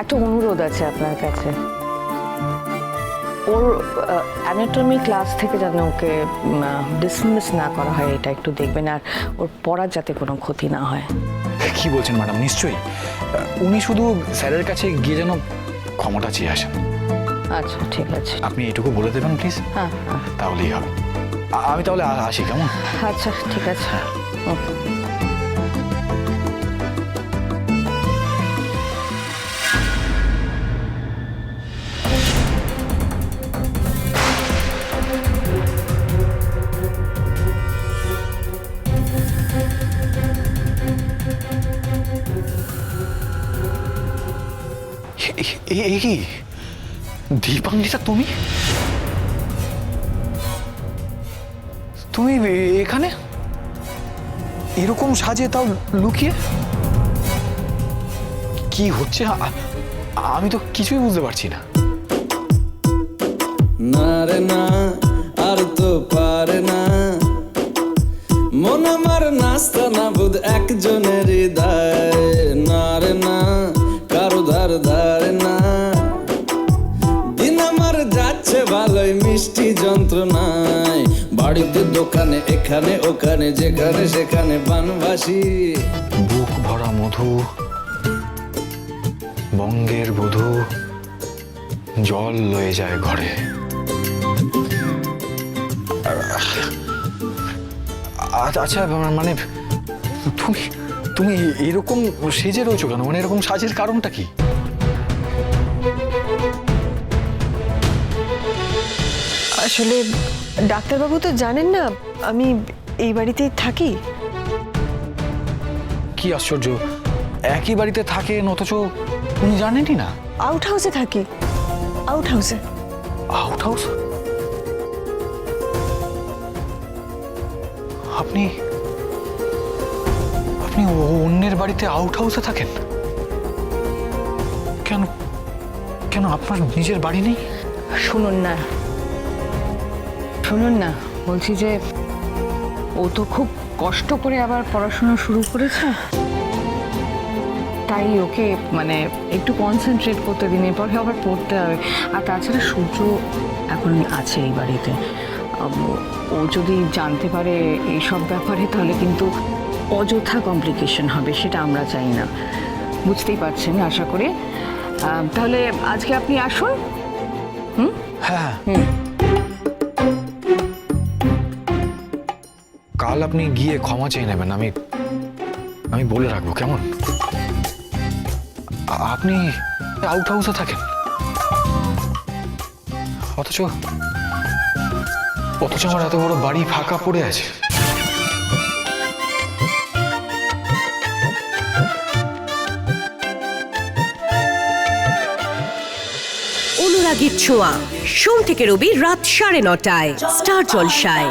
একটা অনুরোধ আছে আপনার কাছে। ওর অ্যানাটমি ক্লাস থেকে যেন ওকে ডিসমিস না করা হয় এটা একটু দেখবেন আর ওর পড়ার যাতে কোনো ক্ষতি না হয়। কি বলছেন ম্যাডাম? নিশ্চয়ই। উনি শুধু স্যারের কাছে গিয়ে যেন ক্ষমতা চেয়ে আসেন। আচ্ছা ঠিক আছে। আপনি এটুকু বলে দেবেন প্লিজ? হ্যাঁ হ্যাঁ। তাহলেই হবে। আমি তাহলে আসি কেমন? আচ্ছা ঠিক আছে। দীপাঙ্গিতা তুমি তুমি এখানে এরকম সাজে তাও লুকিয়ে কি হচ্ছে আমি তো কিছুই বুঝতে পারছি না না রে না আর তো পারে না মন আমার নাস্তা না বুধ একজনের হৃদয় না রে না মিষ্টি যন্ত্রণায়। বাড়িতে, দোকানে, এখানে, ওখানে, যেখানে, সেখানে বানবাসী। বুক ভরা মধু, বঙ্গের বধু, জল লয়ে যায় ঘরে। আচ্ছা মানে তুমি তুমি এরকম সেজে রয়েছো কেন? মানে এরকম সাজের কারণটা কি? আসলে ডাক্তারবাবু তো জানেন না আমি এই বাড়িতেই থাকি। কি আশ্চর্য একই বাড়িতে থাকেন অথচ উনি জানেনই না? আউট হাউসে থাকি আউট হাউসে আউট হাউস আপনি আপনি অন্যের বাড়িতে আউট হাউসে থাকেন? কেন কেন আপনার নিজের বাড়ি নেই? শুনুন না শুনুন না বলছি যে ও তো খুব কষ্ট করে আবার পড়াশোনা শুরু করেছে। তাই ওকে মানে একটু কনসেন্ট্রেট করতে দিন এরপরে আবার পড়তে হবে। আর তাছাড়া সূর্য এখন আছে এই বাড়িতে। ও যদি জানতে পারে এইসব ব্যাপারে তাহলে কিন্তু অযথা কমপ্লিকেশন হবে সেটা আমরা চাই না। বুঝতেই পারছেন আশা করি। তাহলে আজকে আপনি আসুন। হুম? হ্যাঁ কাল আপনি গিয়ে ক্ষমা চেয়ে নেবেন, আমি আমি বলে রাখব, কেমন? আপনি আউট হাউসে থাকেন। অথচ অথচ আমার এত বড় বাড়ি ফাঁকা পড়ে আছে। অনুরাগীর ছোঁয়া। সোম থেকে রবি রাত সাড়ে নটায়। স্টার জলসায়।